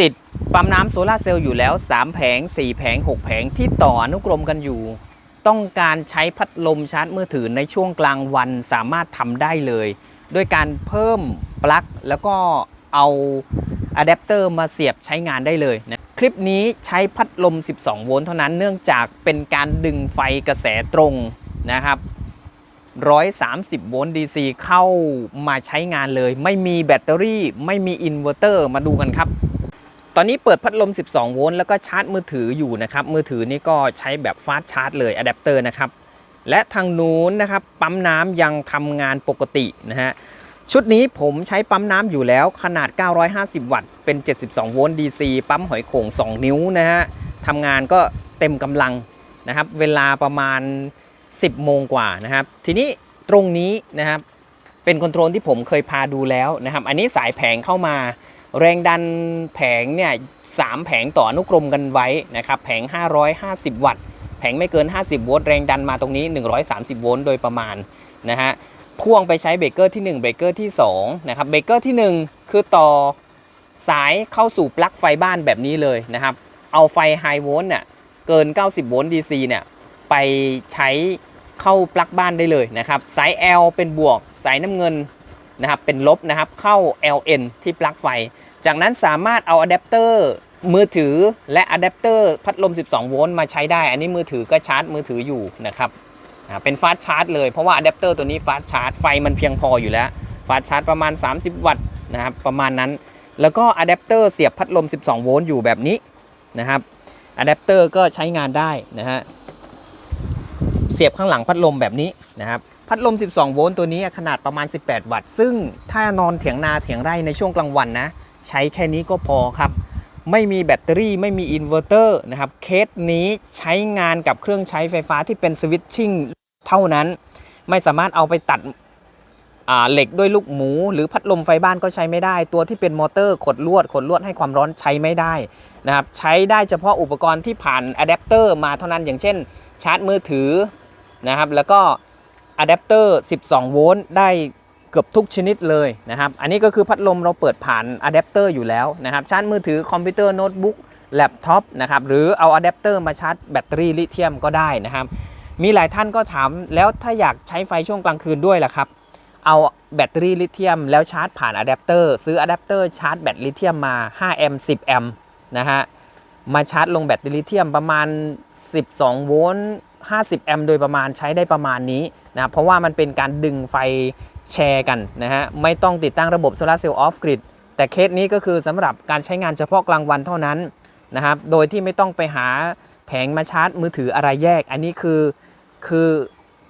ติดปั๊มน้ำโซลาเซลล์อยู่แล้ว 3 แผง 4 แผง 6 แผงที่ต่ออนุกรมกันอยู่ ต้องการใช้พัดลมชาร์จมือถือในช่วงกลางวันสามารถทำได้เลย ด้วยการเพิ่มปลั๊กแล้วก็เอาอะแดปเตอร์มาเสียบใช้งานได้เลยนะคลิปนี้ใช้พัดลม 12 โวลต์เท่านั้นเนื่องจากเป็นการดึงไฟกระแสตรงนะครับ 130 โวลต์ DC เข้ามาใช้งานเลย ไม่มีแบตเตอรี่ไม่มีอินเวอร์เตอร์มาดูกันครับ ตอนนี้เปิดพัดลม 12 โวลต์แล้วก็ชาร์จมือถืออยู่นะครับ มือถือนี่ก็ใช้แบบฟาสชาร์จเลยอะแดปเตอร์นะครับ และทางนู้นนะครับ ปั๊มน้ำยังทำงานปกตินะฮะ ชุดนี้ผมใช้ปั๊มน้ำอยู่แล้วขนาด 950 วัตต์ เป็น 72 โวลต์ DC ปั๊มหอยโข่ง 2 นิ้วนะฮะทำงานก็เต็มกำลังนะครับ เวลาประมาณ 10 โมงกว่านะครับ ทีนี้ตรงนี้นะครับ เป็นคอนโทรลที่ผมเคยพาดูแล้วนะครับ อันนี้สายแผงเข้ามา แรงดันแผงเนี่ยสามแผงต่ออนุกรมกันไว้นะครับแผง 550 วัตต์ แผงไม่เกิน 50 โวลต์แรงดันมาตรงนี้ 130 โวลต์โดยประมาณนะฮะพ่วงไปใช้เบรกเกอร์ที่ 1 เบรกเกอร์ที่2นะครับเบรกเกอร์ที่ 1 คือต่อสายเข้าสู่ปลั๊กไฟบ้านแบบนี้เลยนะครับเอาไฟไฮโวลต์เนี่ยเกิน 90 โวลต์ DC เนี่ยไปใช้เข้าปลั๊กบ้านได้เลยนะครับสาย L เป็นบวก สายน้ำเงินนะครับเป็นลบนะครับเข้า LN ที่ปลั๊กไฟ จากนั้นสามารถเอาอะแดปเตอร์มือถือและอะแดปเตอร์พัดลม 12 โวลต์มาใช้ได้ อันนี้มือถือก็ชาร์จมือถืออยู่นะครับเป็นฟาสชาร์จเลยเพราะว่าอะแดปเตอร์ตัวนี้ฟาสชาร์จไฟมันเพียงพออยู่แล้วฟาสชาร์จประมาณ 30 วัตต์นะครับประมาณนั้น แล้วก็อะแดปเตอร์เสียบพัดลม 12 โวลต์อยู่แบบนี้นะครับอะแดปเตอร์ก็ใช้งานได้นะฮะเสียบข้างหลังพัดลมแบบนี้นะครับพัดลม 12 โวลต์ตัวนี้ขนาดประมาณ 18 วัตต์ ซึ่งถ้านอนเถียงนาเถียงไร่ในช่วงกลางวันนะ ใช้แค่นี้ก็พอครับ ไม่มีแบตเตอรี่ไม่มีอินเวอร์เตอร์นะครับ เคสนี้ใช้งานกับเครื่องใช้ไฟฟ้าที่เป็นสวิตชิ่งเท่านั้น ไม่สามารถเอาไปตัดเหล็กด้วยลูกหมู หรือพัดลมไฟบ้านก็ใช้ไม่ได้ ตัวที่เป็นมอเตอร์ขดลวดขดลวดให้ความร้อนใช้ไม่ได้นะครับใช้ได้เฉพาะอุปกรณ์ที่ผ่านอะแดปเตอร์มาเท่านั้นอย่างเช่น ชาร์จมือถือนะครับแล้วก็อะแดปเตอร์ 12 โวลต์ได้ เกือบทุกชนิดเลยนะครับ อันนี้ก็คือพัดลมเราเปิดผ่านอะแดปเตอร์อยู่แล้วนะครับชาร์จมือถือคอมพิวเตอร์โน้ตบุ๊กแล็ปท็อปนะครับหรือเอาอะแดปเตอร์มาชาร์จแบตเตอรี่ลิเธียมก็ได้นะครับ มีหลายท่านก็ถามแล้วถ้าอยากใช้ไฟช่วงกลางคืนด้วยล่ะครับ เอาแบตเตอรี่ลิเธียมแล้วชาร์จผ่านอะแดปเตอร์ซื้ออะแดปเตอร์ชาร์จแบตลิเธียมมา5แอมป์10แอมป์นะฮะมาชาร์จลงแบตเตอรี่ลิเธียมประมาณ 12 โวลต์50 แอมป์โดยประมาณใช้ได้ประมาณนี้นะเพราะว่ามันเป็นการดึงไฟ แชร์กันนะฮะไม่ต้องติดตั้งระบบโซลาร์เซลล์ออฟกริดแต่เคสนี้ก็คือสำหรับการใช้งานเฉพาะกลางวันเท่านั้นนะครับโดยที่ไม่ต้องไปหาแผงมาชาร์จมือถืออะไรแยก อันนี้คือคือ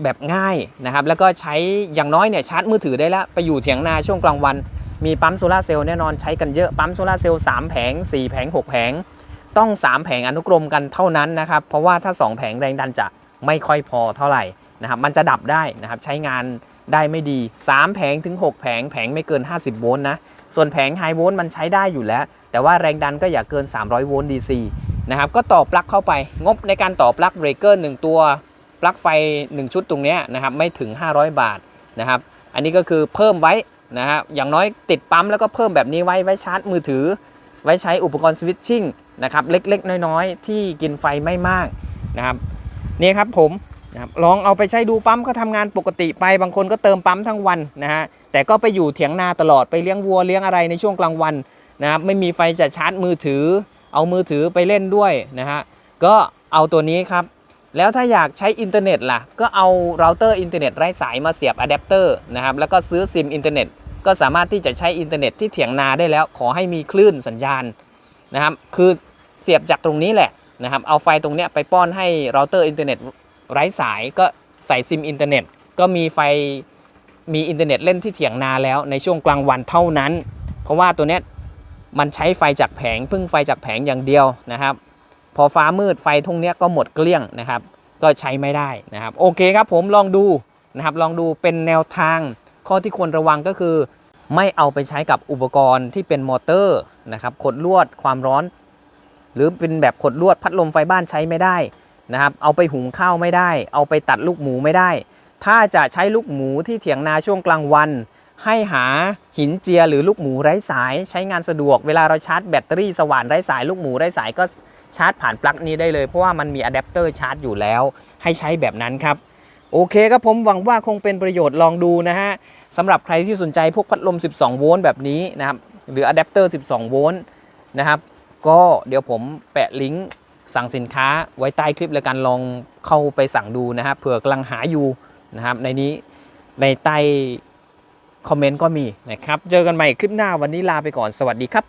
แบบง่ายนะครับแล้วก็ใช้อย่างน้อยเนี่ยชาร์จมือถือได้แล้วไปอยู่เถียงนาช่วงกลางวัน มีปั๊มโซลาร์เซลล์แน่นอนใช้กันเยอะปั๊มโซลาร์เซลล์3แผง 4 แผง 6 แผง ต้อง 3 แผงอนุกรมกันเท่านั้นนะครับเพราะว่าถ้า 2 แผงแรงดันจะไม่ค่อยพอเท่าไหร่นะครับมันจะดับได้นะครับใช้งาน ได้ไม่ดี 3 แผงถึง 6 แผง แผงไม่เกิน 50 โวลต์นะ ส่วนแผงไฮโวลต์มันใช้ได้อยู่แล้ว แต่ว่าแรงดันก็อย่าเกิน 300 โวลต์ DC นะครับ ก็ต่อปลั๊กเข้าไป งบในการต่อปลั๊กเบรกเกอร์1ตัว ปลั๊กไฟ 1 ชุดตรงนี้นะครับ ไม่ถึง 500 บาทนะครับ อันนี้ก็คือเพิ่มไว้นะฮะ อย่างน้อยติดปั๊มแล้วก็เพิ่มแบบนี้ไว้ ไว้ชาร์จมือถือ ไว้ใช้อุปกรณ์สวิตชิ่งนะครับ เล็กๆ น้อยๆ ที่กินไฟไม่มากนะครับ นี่ครับผม นะครับลองเอาไปใช้ดูปั๊มก็ทำงานปกติไปบางคนก็เติมปั๊มทั้งวันนะฮะแต่ก็ไปอยู่เถียงนาตลอดไปเลี้ยงวัวเลี้ยงอะไรในช่วงกลางวันนะครับไม่มีไฟจะชาร์จมือถือ เอามือถือไปเล่นด้วยนะฮะก็เอาตัวนี้ครับแล้วถ้าอยากใช้อินเทอร์เน็ตล่ะ ก็เอาเราเตอร์อินเทอร์เน็ตไร้สายมาเสียบอะแดปเตอร์นะครับแล้วก็ซื้อซิมอินเทอร์เน็ตก็สามารถที่จะใช้อินเทอร์เน็ตที่เถียงนาได้แล้ว ขอให้มีคลื่นสัญญาณนะครับคือเสียบจากตรงนี้แหละนะครับเอาไฟตรงนี้ไปป้อนให้เราเตอร์อินเทอร์เน็ต ไร้สายก็ใส่ซิมอินเทอร์เน็ต ก็มีไฟมีอินเทอร์เน็ตเล่นที่เถียงนาแล้วในช่วงกลางวันเท่านั้น เพราะว่าตัวเนี้ยมันใช้ไฟจากแผงพึ่งไฟจากแผงอย่างเดียวนะครับ พอฟ้ามืดไฟทุ่งเนี้ยก็หมดเกลี้ยงนะครับ ก็ใช้ไม่ได้นะครับ โอเคครับผมลองดูนะครับลองดูเป็นแนวทาง ข้อที่ควรระวังก็คือ ไม่เอาไปใช้กับอุปกรณ์ที่เป็นมอเตอร์นะครับขดลวดความร้อน หรือเป็นแบบขดลวดพัดลมไฟบ้านใช้ไม่ได้ นะครับ เอาไปหุงข้าวไม่ได้ เอาไปตัดลูกหมูไม่ได้ ถ้าจะใช้ลูกหมูที่เถียงนาช่วงกลางวัน ให้หาหินเจียหรือลูกหมูไร้สาย ใช้งานสะดวก เวลาเราชาร์จแบตเตอรี่สว่านไร้สายลูกหมูไร้สายก็ชาร์จผ่านปลั๊กนี้ได้เลยเพราะว่ามันมีอะแดปเตอร์ชาร์จอยู่แล้ว ให้ใช้แบบนั้นครับ โอเคครับผมหวังว่าคงเป็นประโยชน์ลองดูนะฮะสำหรับใครที่สนใจพวกพัดลม 12 โวลต์แบบนี้นะครับหรืออะแดปเตอร์ 12 โวลต์นะครับก็เดี๋ยวผมแปะลิงก์ สั่งสินค้าไว้ใต้คลิปแล้วกันลองเข้าไปสั่งดูนะครับเผื่อกำลังหาอยู่นะครับ ในนี้ในใต้คอมเมนต์ก็มีนะครับ เจอกันใหม่คลิปหน้าวันนี้ลาไปก่อนสวัสดีครับ